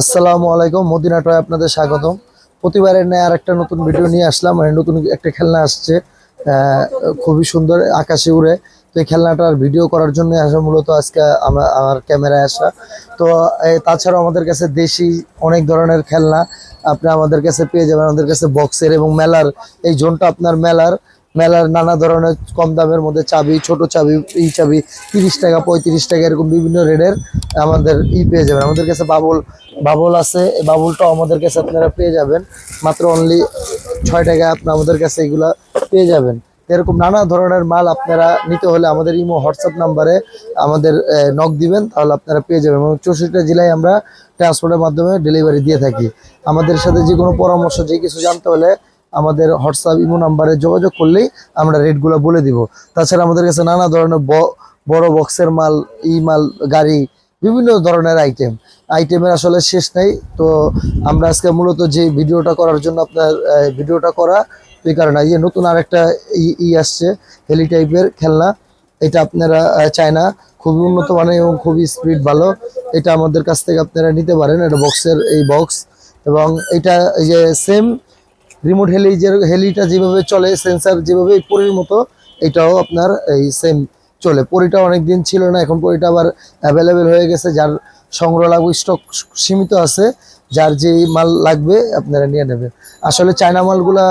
আসসালামু আলাইকুম, Medina toy আপনাদের স্বাগতম। প্রতিবারের ন্যায় আর একটা নতুন ভিডিও নিয়ে আসলাম মানে নতুন একটা খেলনা আসছে খুবই সুন্দর আকাশে উড়ে। তো এই খেলনাটার ভিডিও করার জন্য আসা মূলত আজকে আমরা আমার ক্যামেরায় আসা। তো তাছাড়াও আমাদের কাছে দেশি অনেক ধরনের খেলনা, আপনি আমাদের কাছে পেয়ে যাবেন, আমাদের কাছে বক্সের এবং মেলার, এই জোনটা আপনার মেলার। মেলার নানা ধরনের কম দামের মধ্যে চাবি, ছোট চাবি, এই চাবি, তিরিশ টাকা, পঁয়ত্রিশ টাকা, এরকম বিভিন্ন রেটের আমাদের ই পেয়ে যাবেন। আমাদের কাছে বাবুল বাবুল আছে, এই বাবুলটাও আমাদের কাছে আপনারা পেয়ে যাবেন। মাত্র অনলি ছয় টাকায় আপনি আমাদের কাছে এগুলা পেয়ে যাবেন। এরকম নানা ধরনের মাল আপনারা নিতে হলে আমাদের ইমো, হোয়াটসঅ্যাপ নাম্বারে আমাদের নক দিবেন, তাহলে আপনারা পেয়ে যাবেন। এবং চৌষট্টি জেলায় আমরা ট্রান্সপোর্টের মাধ্যমে ডেলিভারি দিয়ে থাকি। আমাদের সাথে যে কোনো পরামর্শ, যে কিছু জানতে হলে আমাদের হোয়াটসঅ্যাপ ইমো নাম্বারে যোগাযোগ করলেই আমরা রেটগুলো বলে দিব। তাছাড়া আমাদের কাছে নানা ধরনের বড় বক্সের মাল ই মাল গাড়ি বিভিন্ন ধরনের আইটেম আইটেমের আসলে শেষ নেই। তো আমরা আজকে মূলত যে ভিডিওটা করার জন্য আপনার ভিডিওটা করা এই কারণে এই যে নতুন আরেকটা ই ই আসছে হেলি টাইপের খেলনা। এটা আপনারা আহ, চায়না। খুবই উন্নত মানের এবং খুবই স্পিড ভালো। এটা আমাদের কাছ থেকে আপনারা নিতে পারেন। এটা বক্সের এই বক্স এবং এটা এই যে সেম রিমোট হেলি যে হেলিটা যেভাবে চলে সেন্সার যেভাবে পরির মতো, এটাও আপনার এই সেম চলে। পরিটা অনেক দিন ছিল না, এখন পরিটা আবার অ্যাভেলেবেল হয়ে গেছে, যার সংগ্রহ লাগবে স্টক সীমিত আছে, যার যে মাল লাগবে আপনারা নিয়ে নেবেন। আসলে চায়না মালগুলা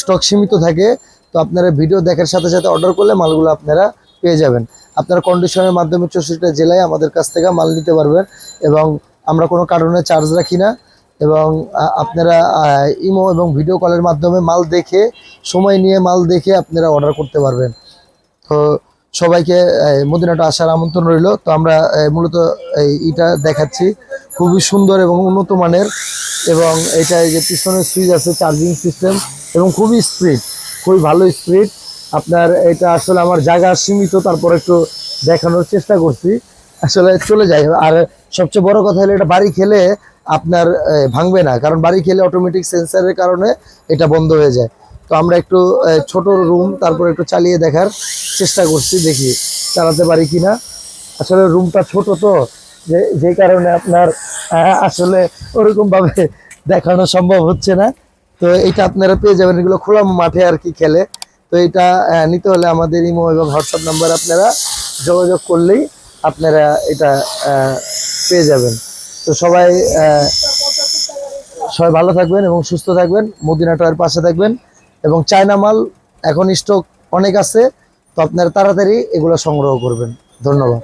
স্টক সীমিত থাকে, তো আপনারা ভিডিও দেখার সাথে সাথে অর্ডার করলে মালগুলো আপনারা পেয়ে যাবেন। আপনারা কন্ডিশনের মাধ্যমে চৌষট্টি জেলায় আমাদের কাছ থেকে মাল নিতে পারবেন, এবং আমরা কোনো কারণে চার্জ রাখি না। এবং আপনারা ইমো এবং ভিডিও কলের মাধ্যমে মাল দেখে, সময় নিয়ে মাল দেখে আপনারা অর্ডার করতে পারবেন। তো সবাইকে মদিনাটা আসার আমন্ত্রণ রইল। তো আমরা মূলত, এই ইটা দেখাচ্ছি। খুবই সুন্দর এবং উন্নত মানের এবং এটা যে পিছনের সুইচ আছে চার্জিং সিস্টেম এবং খুবই স্পিড খুবই ভালো স্পিড আপনার এটা আসলে আমার জায়গা সীমিত, তারপর একটু দেখানোর চেষ্টা করছি। আসলে চলে যায় আর সবচেয়ে বড় কথা হলো, এটা বাড়ি খেলে আপনার ভাঙবে না। কারণ বাড়ি খেলে অটোমেটিক সেন্সারের কারণে এটা বন্ধ হয়ে যায়। তো আমরা একটু ছোট রুম তারপর একটু চালিয়ে দেখার চেষ্টা করছি, দেখি চালাতে পারি কি না আসলে রুমটা ছোট তো, যে যে কারণে আপনার আসলে ওরকমভাবে দেখানো সম্ভব হচ্ছে না। তো এটা আপনারা পেয়ে যাবেন, এগুলো খোলা মাঠে আর কি খেলে। তো এটা নিতে হলে আমাদের ইমো এবং হোয়াটসঅ্যাপ নাম্বার আপনারা যোগাযোগ করলেই আপনারা এটা পেয়ে যাবেন। তো সবাই সবাই ভালো থাকবেন এবং সুস্থ থাকবেন, মদিনা টয়ের পাশে থাকবেন এবং চায়না মাল এখন স্টক অনেক আছে, তো আপনারা তাড়াতাড়ি এগুলো সংগ্রহ করবেন। ধন্যবাদ।